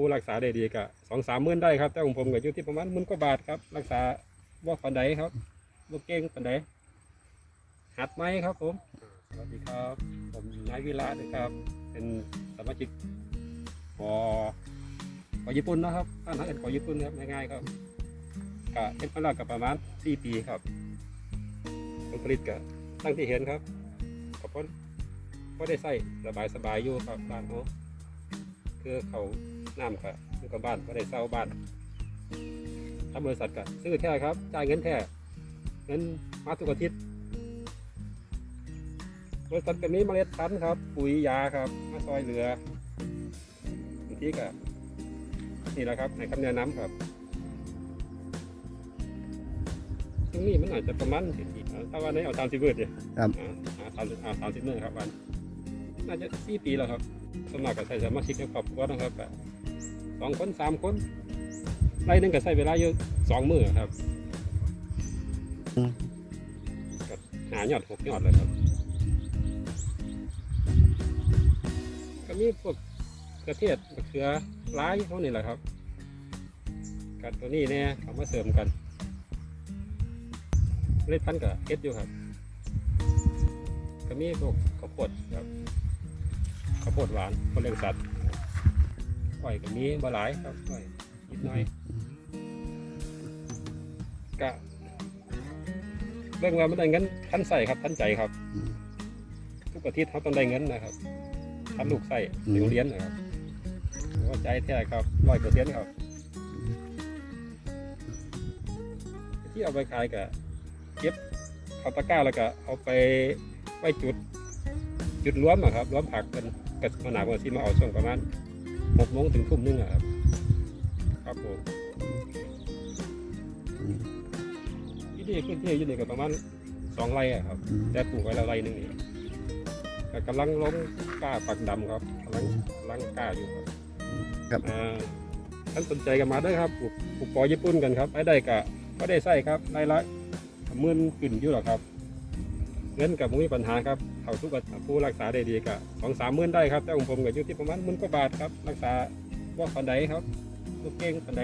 ผู้รักษาได้ดีก็สองสามหมื่นได้ครับ แต่ของผมก็อยู่ที่ประมาณหมื่นกว่าบาทครับ รักษาว่าปันใดครับว่าเก่งปันใดหัดไหมครับผม สวัสดีครับ ผมนายวิระนะครับ เป็นสมาชิกปอปอญี่ปุ่นนะครับท่านทักเอ็นปอญี่ปุ่นครับง่ายๆครับก็เอ็นมาแล้วกับประมาณสี่ปีครับผลผลิตก็ตั้งที่เห็นครับก็พอพอได้ใส่สบายสบายอยู่ครับบ้านเขาคือเขา น้ำก็อยู่กับบ้านก็ได้เศร้าบ้านทำบริษัทก็ซื้อแท้ครับจ่ายเงินแท้เงินมาทุกอาทิตย์บริษัทก็มีเมล็ดพันธุ์ครับ ปุ๋ยยาครับมาซอยเหลือบางทีก็นี่แหละครับในคำแนะนำครับตรงนี้มันอาจจะประมาณถ้าวันนี้เอาตามสิบเบิร์ดเนี่ยครับอ่าอ่าสามสิบอ่าสามสิบเมื่อครับวัน น่าจะสี่ปีแล้วครับสวนมัครก็ใช้สมาชิกในครอบครัวนะครับก็ สองคนสามคนไร่หนึงก็ใช้เวลาอยู่สองมือครับอืมก็หาหยอดหกหยอดเลยครับ ก็มีพวกกระเทียดมะเขือร้ายเท่านี้แหละครับกับตัวนี้เนี่ยเอามาเสริมกันเล็ดพันกับเก็ดอยู่ครับ ก็มีพวกข้าวโพดครับข้าวโพดหวานคนเลี้ยงสัตว์ อ้อยก็มีบ่หลายครับอ้อยนิดหน่อยก็เรื่องว่ามันได้เงินทันใส่ครับทันใจครับ ทุกอาทิตย์เขาต้องได้เงินนะครับทันลูกใส่อืมเลี้ยงเลี้ยนนะครับว่าใจแท้ครับร้อยเปอร์เซ็นต์ครับ ที่เอาไปขายก็เก็บเอาตะก้าแล้วก็เอาไปไว้จุด จุดรวมอะครับรวมผักกันกับมะนาวที่มาเอาช่วงประมาณ หกโมงถึงทุ่มหนึงอะครับ ครับผมอืมที่นี่ขึ้นที่อยู่นี่ก็ประมาณสองไร่อะครับอืมแต่ปลูกไว้แล้วไร่หนึงนี่ก็กำลังล้มกล้าปักดำครับกำลังกำลังกล้าอยู่ครับครับอ่าท่านสนใจกันมาได้อครับปลูกปลูกปอญี่ปุ่นกันครับไปได้กะก็ได้ใส่ครับได้ละหมื่นขึ้นอยู่หรอกครับ เงินกับมีปัญหาครับเขาทุกกับผู้รักษาได้ดีกับสองสามหมื่นได้ครับแต่ของผมก็อยู่ที่ประมาณหมื่นกว่าบาทครับรักษาว่าปันใดครับลูกเก่งปันใด